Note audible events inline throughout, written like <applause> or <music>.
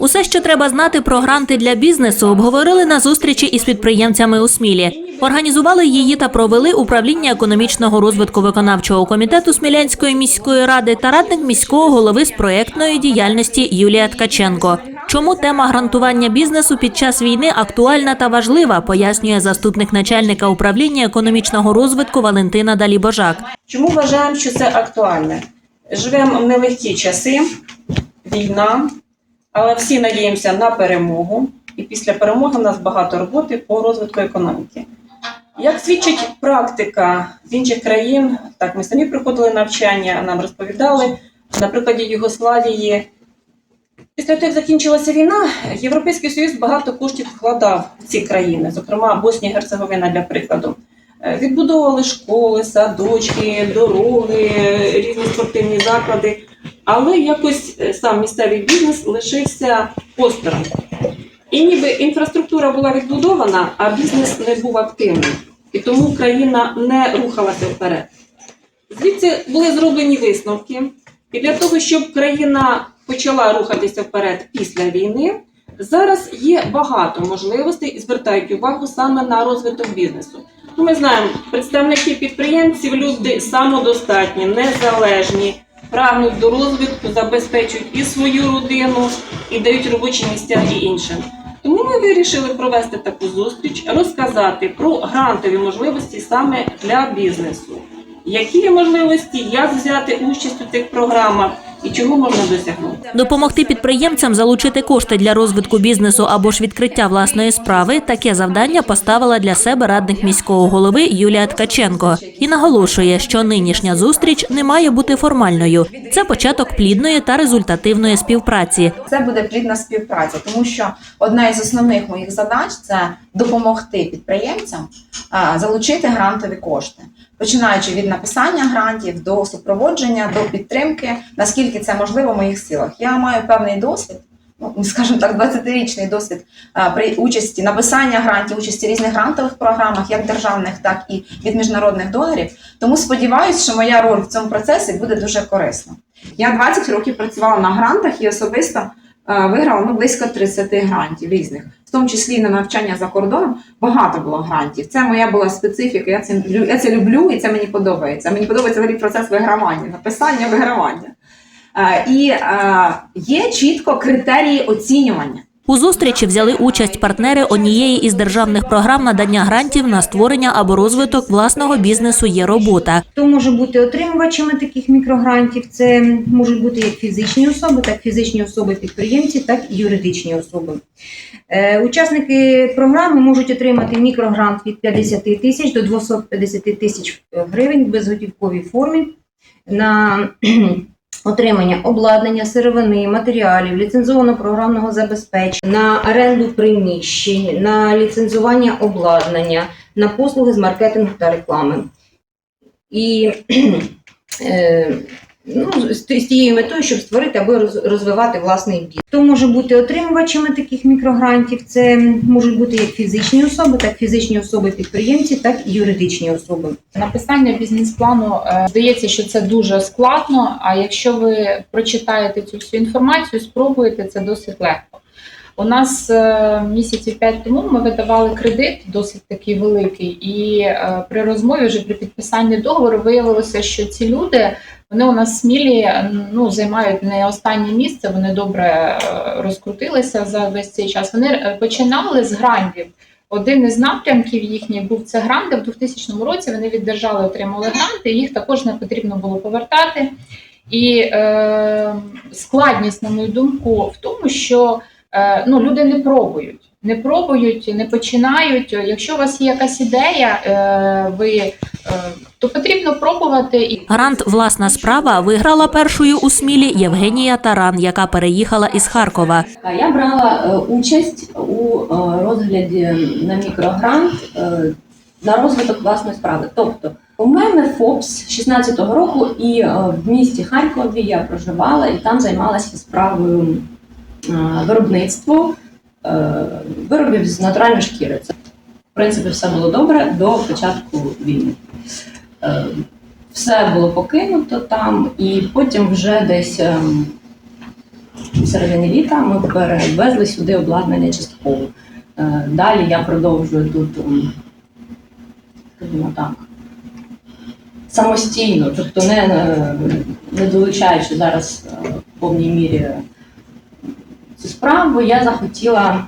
Усе, що треба знати про гранти для бізнесу, обговорили на зустрічі із підприємцями у Смілі. Організували її та провели управління економічного розвитку виконавчого комітету Смілянської міської ради та радник міського голови з проєктної діяльності Юлія Ткаченко. Чому тема грантування бізнесу під час війни актуальна та важлива, пояснює заступник начальника управління економічного розвитку Валентина Далібожак. Чому вважаємо, що це актуальне? Живемо в нелегкі часи, війна, але всі надіємося на перемогу. І після перемоги в нас багато роботи по розвитку економіки. Як свідчить практика з інших країн, так ми самі проходили навчання, нам розповідали на прикладі Югославії. Після того, як закінчилася війна, Європейський Союз багато коштів вкладав в ці країни, зокрема Боснія і Герцеговина для прикладу. Е, Відбудовували школи, садочки, дороги, різні спортивні заклади, але якось е, сам місцевий бізнес лишився осторонь. І ніби інфраструктура була відбудована, а бізнес не був активним. І тому країна не рухалася вперед. Звідси були зроблені висновки. І для того, щоб країна почала рухатися вперед після війни, зараз є багато можливостей і звертають увагу саме на розвиток бізнесу. Ну, ми знаємо, представники підприємців люди самодостатні, незалежні, прагнуть до розвитку, забезпечують і свою родину, і дають робочі місця і іншим. Тому ми вирішили провести таку зустріч, розказати про грантові можливості саме для бізнесу. Які є можливості, як взяти участь у цих програмах і чого можна досягнути? Допомогти підприємцям залучити кошти для розвитку бізнесу або ж відкриття власної справи. Таке завдання поставила для себе радник міського голови Юлія Ткаченко і наголошує, що нинішня зустріч не має бути формальною. Це початок плідної та результативної співпраці. Це буде плідна співпраця, тому що одна із основних моїх задач це допомогти підприємцям залучити грантові кошти, починаючи від написання грантів до супроводження, до підтримки, наскільки це можливо в моїх силах. Я маю певний досвід. Ну, скажімо так, 20-річний досвід при участі написання грантів, участі в різних грантових програмах, як державних, так і від міжнародних донорів. Тому сподіваюся, що моя роль в цьому процесі буде дуже корисна. Я 20 років працювала на грантах і особисто виграла ну, близько 30 грантів різних, в тому числі на навчання за кордоном. Багато було грантів. Це моя була специфіка. Я це я це люблю і це мені подобається. Мені подобається взагалі процес вигравання, написання вигравання. Е, І е, є чітко критерії оцінювання. У зустрічі взяли участь партнери однієї із державних програм надання грантів на створення або розвиток власного бізнесу є робота. Хто може бути отримувачами таких мікрогрантів? Це можуть бути як фізичні особи, так фізичні особи-підприємці, так і юридичні особи. Е, Учасники програми можуть отримати мікрогрант від 50 тисяч до 250 тисяч гривень в безготівковій формі на отримання обладнання, сировини, матеріалів, ліцензованого програмного забезпечення, на оренду приміщень, на ліцензування обладнання, на послуги з маркетингу та реклами. І <clears throat> е, ну, з тією метою, щоб створити або роз- розвивати власний бізнес. Хто може бути отримувачами таких мікрогрантів? Це можуть бути як фізичні особи, так фізичні особи-підприємці, так і юридичні особи. Написання бізнес-плану е, здається, що це дуже складно. А якщо ви прочитаєте цю всю інформацію, спробуєте це досить легко. У нас е, місяців п'ять тому ми видавали кредит, досить такий великий, і е, при розмові вже при підписанні договору виявилося, що ці люди вони у нас смілі ну займають не останнє місце. Вони добре е, розкрутилися за весь цей час. Вони починали з грантів. Один із напрямків їхніх був це гранти. В 2000 році вони від держави отримали гранти, їх також не потрібно було повертати. І е, складність, на мою думку, в тому, що ну, люди не пробують. Не пробують, не починають. Якщо у вас є якась ідея, е, ви, е, то потрібно пробувати і Грант Власна справа виграла першою у Смілі Євгенія Таран, яка переїхала із Харкова. А Я брала е, участь у е, розгляді на мікрогрант е, на розвиток власної справи. Тобто, у мене ФОПС 16-го року, і е, в місті Харкові я проживала і там займалася справою е, виробництва е, виробів з натуральної шкіри. Це, в принципі, все було добре до початку війни. Е, Все було покинуто там, і потім вже десь. в середині літа ми перевезли сюди обладнання частково. Далі я продовжую тут, скажімо так, самостійно, тобто не, не долучаючи зараз в повній мірі справу, я захотіла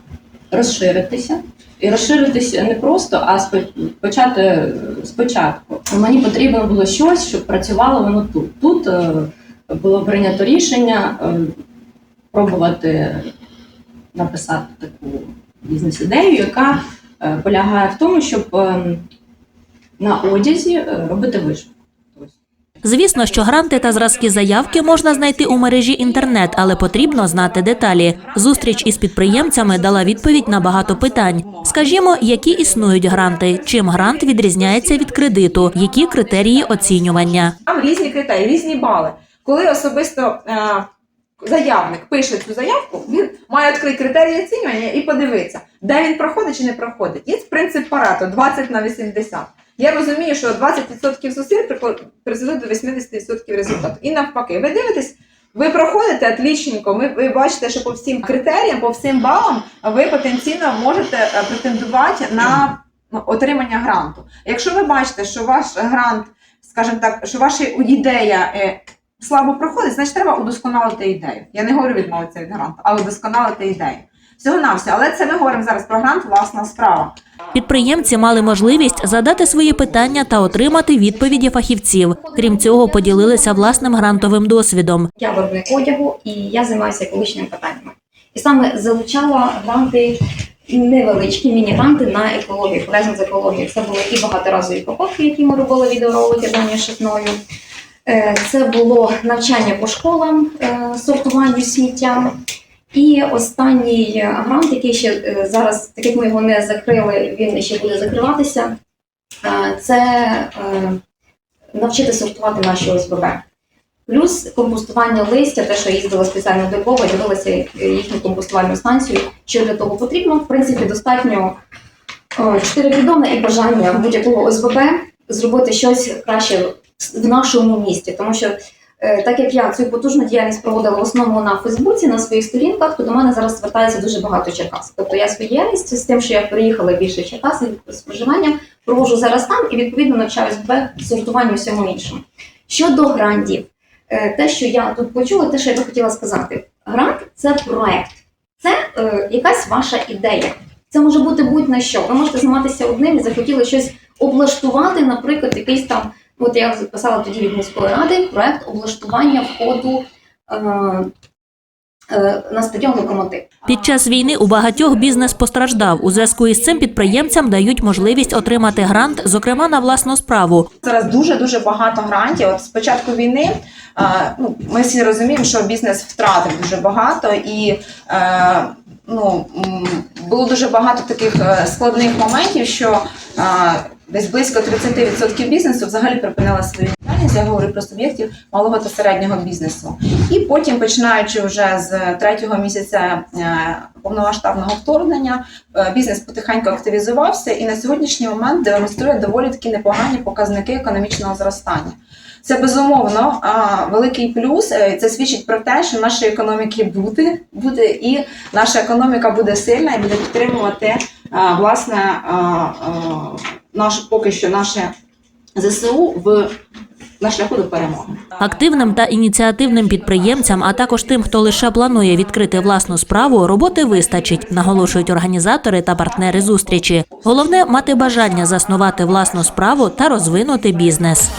розширитися. І розширитися не просто, а почати е, спочатку. Мені потрібно було щось, щоб працювало воно тут. Тут е, було прийнято рішення е, пробувати написати таку бізнес-ідею, яка полягає в тому, щоб ем, на одязі робити вишивку. Звісно, що гранти та зразки заявки можна знайти у мережі інтернет, але потрібно знати деталі. Зустріч із підприємцями дала відповідь на багато питань. Скажімо, які існують гранти, чим грант відрізняється від кредиту, які критерії оцінювання. Там різні критерії, різні бали. Коли особисто е, заявник пише цю заявку, він має відкрити критерії оцінювання і подивитися, де він проходить чи не проходить. Є принцип Парето 20 на 80. Я розумію, що 20% зусиль призведуть до 80% результату. І навпаки, ви дивитесь, ви проходите отлічненько, ви, ви бачите, що по всім критеріям, по всім балам ви потенційно можете е, претендувати на ну, отримання гранту. Якщо ви бачите, що ваш грант, скажімо так, що ваша ідея е, слабо проходить, значить треба удосконалити ідею. Я не говорю відмовитися від гранту, а удосконалити ідею. Всього на все. Але це ми говоримо зараз про грант власна справа. Підприємці мали можливість задати свої питання та отримати відповіді фахівців. Крім цього, поділилися власним грантовим досвідом. Я виробник одягу і я займаюся екологічними питаннями. І саме залучала гранти невеличкі міні-гранти на екологію, пов'язані з екологією. Це були і багаторазові покупки, які ми робили відеоролики дані шитною. Е, Це було навчання по школам, е, сортуванню сміття. І останній е, грант, який ще е, зараз, так як ми його не закрили, він ще буде закриватися. е, Це навчити сортувати наші ОСББ. Плюс компостування листя, те, що я їздила спеціально до Львова, дивилася їхню компостувальну станцію. Що для того потрібно? В принципі, достатньо чотири відома і бажання будь-якого ОСББ зробити щось краще в нашому місті. Тому що, так як я цю потужну діяльність проводила в основному на Фейсбуці, на своїх сторінках, то до мене зараз звертається дуже багато Черкас. Тобто я свою діяльність з тим, що я переїхала більше в Черкас з проживанням, проводжу зараз там і відповідно навчаю ОСББ сортуванню всьому іншому. Щодо грантів, Е, те, що я тут почула, те, що я би хотіла сказати. Грант це проект, це е, якась ваша ідея. Це може бути будь-на що. Ви можете займатися одним і захотіли щось облаштувати, наприклад, якийсь там, от я записала тоді від міської ради проект облаштування входу е, е, на стадіон локомотив. Під час війни у багатьох бізнес постраждав. У зв'язку із цим підприємцям дають можливість отримати грант, зокрема на власну справу. Зараз дуже дуже багато грантів. От з початку війни е, ну, ми всі розуміємо, що бізнес втратив дуже багато і. Ну, було дуже багато таких складних моментів, що десь близько 30% бізнесу взагалі припинила свою діяльність. Я говорю про суб'єктів малого та середнього бізнесу. І потім, починаючи вже з третього місяця е, повномасштабного вторгнення, е, бізнес потихеньку активізувався і на сьогоднішній момент демонструє доволі такі непогані показники економічного зростання. Це безумовно великий плюс. Е, Це свідчить про те, що нашої економіки буде, буде і наша економіка буде сильна і буде підтримувати власне наш поки що наше ЗСУ в на шляху до перемоги. Активним та ініціативним підприємцям, а також тим, хто лише планує відкрити власну справу, роботи вистачить, наголошують організатори та партнери зустрічі. Головне мати бажання заснувати власну справу та розвинути бізнес.